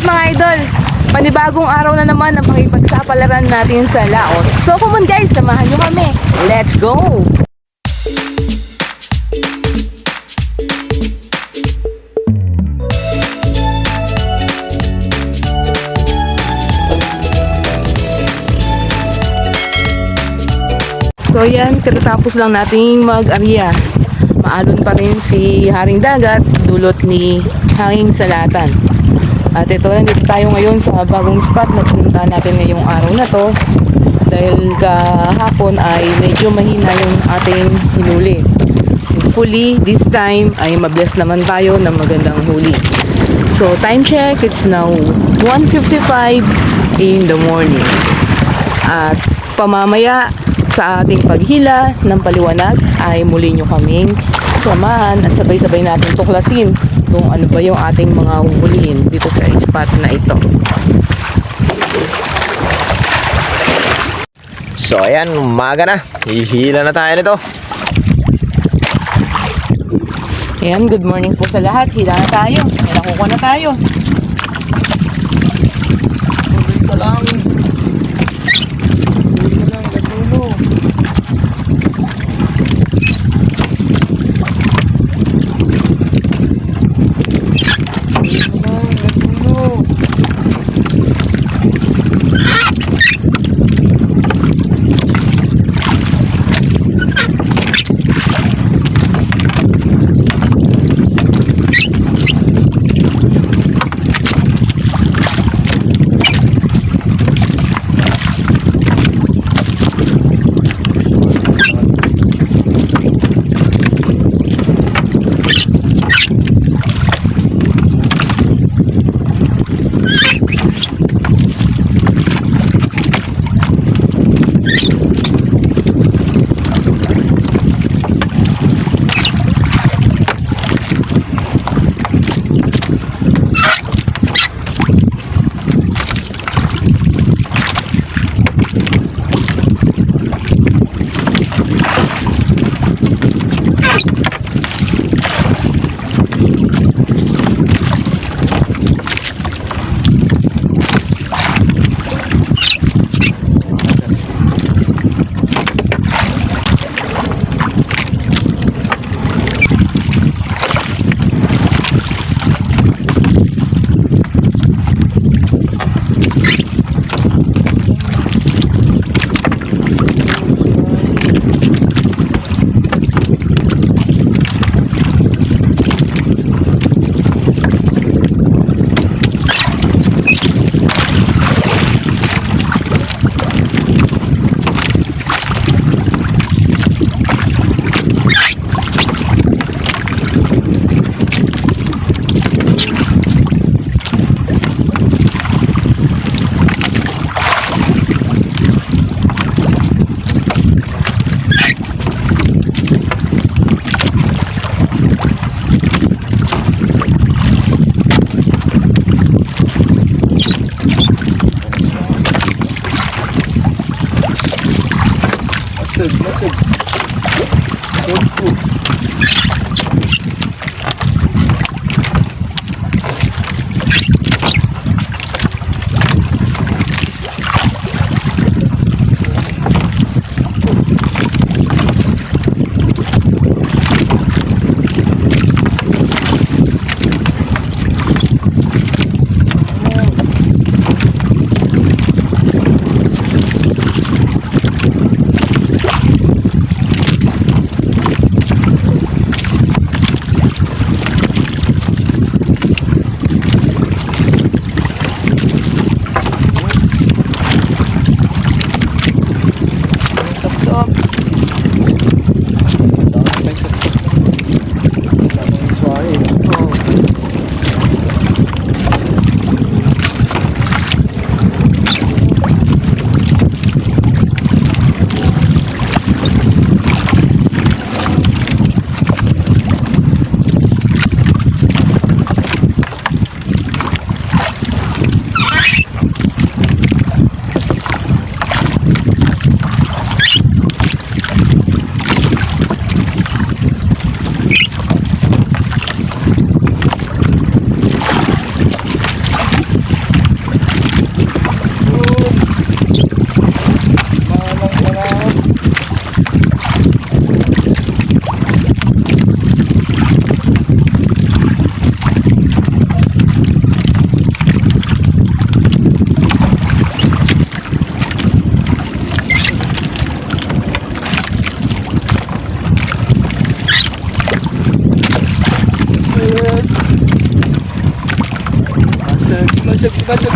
Alright mga idol, panibagong araw na naman ang pakipagsapalaran natin sa laot. So come on guys, samahan nyo kami. Let's go! So yan, katatapos lang nating mag-arya. Maalon pa rin si Haring Dagat, dulot ni Hanging Salatan. At ito, nandito tayo ngayon sa bagong spot na pinunta natin ngayong araw na to. Dahil kahapon ay medyo mahina yung ating hinuli. Hopefully, this time ay mabless naman tayo ng magandang huli. So, time check, it's now 1.55 in the morning. At pamamaya sa ating paghila ng paliwanag ay muli nyo kaming samahan at sabay-sabay natin tuklasin kung ano ba yung ating mga huhulihin dito sa spot na ito. So ayan, umaga na. Hihila na tayo nito. Ayan, good morning po sa lahat. Hila na tayo. May nakuha na tayo. Kaçak kaçak.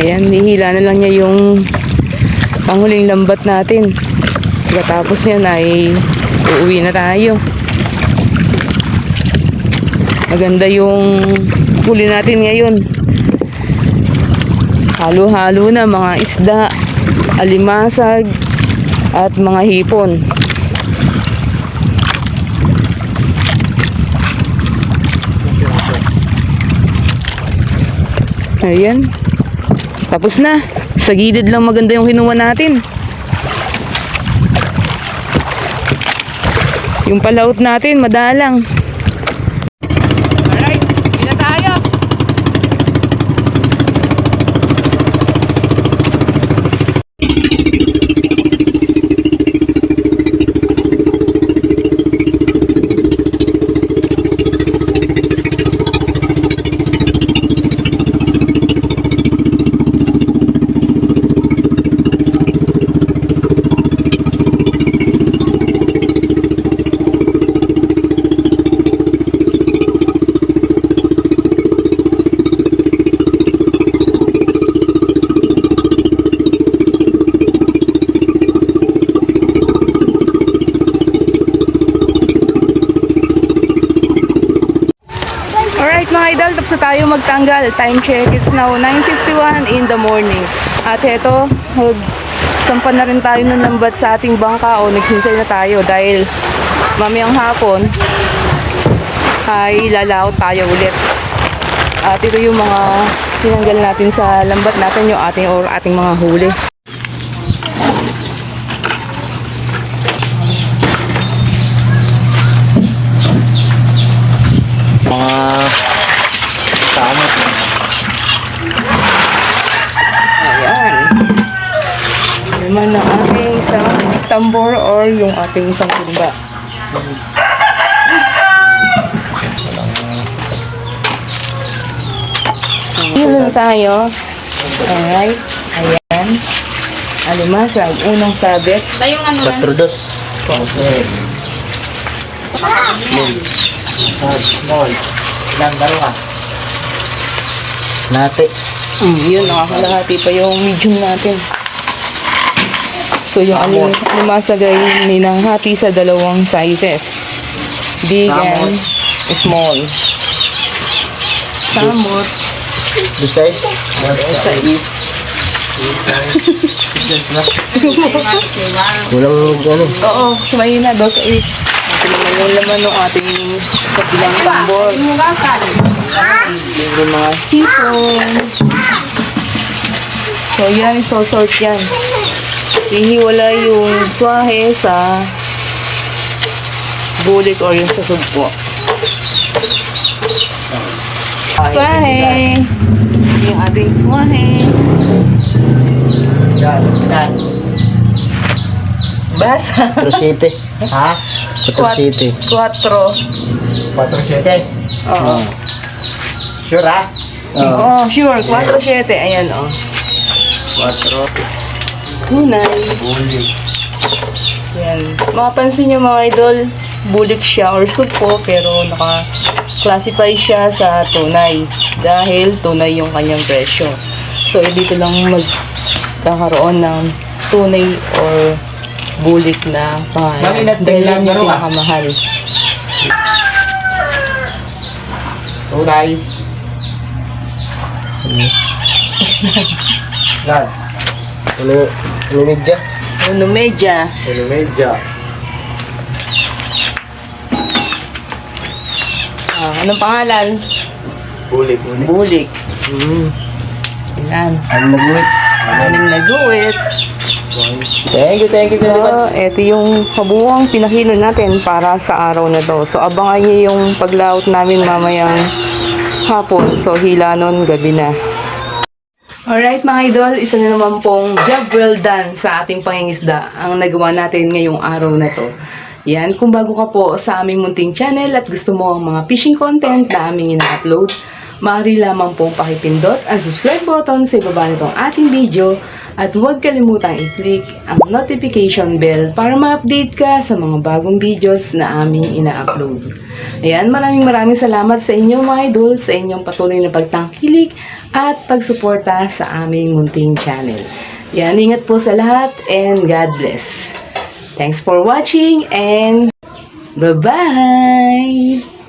Ayan, nihila na lang niya yung panghuling lambat natin. Pagkatapos yan ay uuwi na tayo. Maganda yung huli natin ngayon. Halo-halo na mga isda, alimasag, at mga hipon. Ayan. Tapos na. Sa gilid lang maganda yung kinuha natin. Yung palaut natin, madalang. Alright, hindi na tayo. Alright mga idol, tapos na tayo magtanggal. Time check, it's now 9.51 in the morning. At eto, mag- sampan na rin tayo ng lambat sa ating bangka o nagsinsay na tayo dahil mamayang hapon ay lalaot tayo ulit. At ito yung mga tinanggal natin sa lambat natin yung ating or ating mga huli. Mga tama. Ayan. Naman ang ating isang tambor or yung ating isang timba. Yun tayo. Alright. Ayan. Alimasag. Unang sabit. Patrudos. Okay. Small. Ilang dalawa. Nati. Mm, yun, nakakalahati pa yung medium natin. So, yung alim, alimasagay ninanghati sa dalawang sizes. Big and small. Samot. The size? Size. Kulang ano. Oo, mahina. Dos is. Ito naman yung laman ng ating kabilang tambor. Yung mga hipon. So, yan. Isosort yan. Ihiwala yung swahe sa bulik or yung sa sugpo. Swahe! Yung ating swahe. Basa. City. Ha? Quat- City. Quattro. 4-7. Oo. Sure ha? Oo, sure. 4-7. Ayan, oh. 4. Tunay. Buli. Yan. Makapansin nyo mga idol, bulik siya or supo pero naka-classify siya sa tunay dahil tunay yung kanyang presyo. So, dito lang magkakaroon ng tunay or bulik na pangalan. Dahil lang, yung ah. pinakamahal. Tunay. Yan. Ano, ano medya? Uno media. Ano medya? Ah, anong pangalan? Buli. Buli. Bulik. Hmm. Yan. Ano nag-wait? Anim na guwit. Thank you, thank you very much. So, ito yung kabuuang pinakilo natin para sa araw na to. So, abangan niyo yung paglaot namin mamayang hapon. So, hila nun, gabi na. Alright mga idol, isa na naman pong job well done sa ating pangingisda ang nagawa natin ngayong araw na to. Yan, kung bago ka po sa aming munting channel at gusto mo ang mga fishing content na aming ina-upload, maaari lamang pong pakipindot ang subscribe button sa ibaba nitong ating video at huwag kalimutang i-click ang notification bell para ma-update ka sa mga bagong videos na aming ina-upload. Ayan, maraming maraming salamat sa inyo mga idol, sa inyong patuloy na pagtangkilik at pagsuporta sa aming munting channel. Yan, ingat po sa lahat and God bless. Thanks for watching and bye-bye!